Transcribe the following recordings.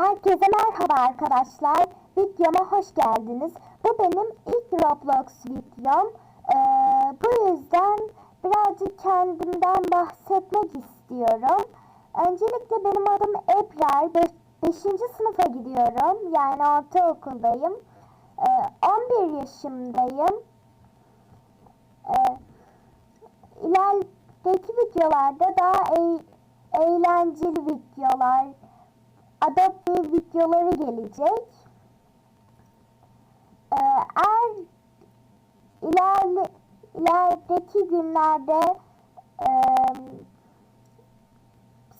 Herkese merhaba arkadaşlar. Videoma hoş geldiniz. Bu benim ilk Roblox videom. Ee, bu yüzden birazcık kendimden bahsetmek istiyorum. Öncelikle benim adım Ebrar. 5. sınıfa gidiyorum. Yani ortaokuldayım. Ee, 11 yaşındayım. Ee, ilerideki videolarda daha eğ- eğlenceli videolar, adapte videoları gelecek. Ee, eğer ilerle, ilerideki günlerde e,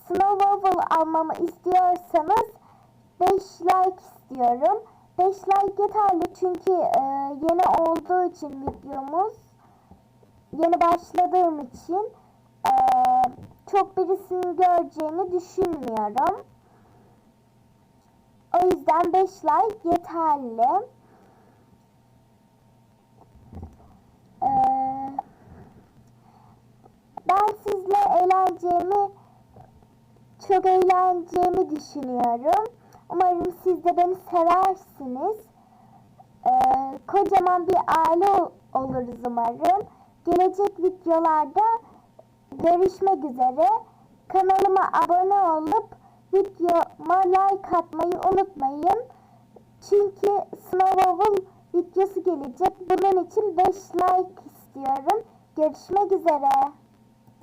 Snowball almamı istiyorsanız 5 like istiyorum. 5 like yeterli çünkü e, yeni olduğu için videomuz yeni başladığım için e, çok birisinin göreceğini düşünmüyorum. O yüzden 5 like yeterli. Ee, ben sizle eğleneceğimi çok eğleneceğimi düşünüyorum. Umarım siz de beni seversiniz. Ee, kocaman bir aile ol- oluruz umarım. Gelecek videolarda görüşmek üzere. Kanalıma abone olup videoma like atmayı unutmayın. Çünkü Snowball videosu gelecek. Bunun için 5 like istiyorum. Görüşmek üzere.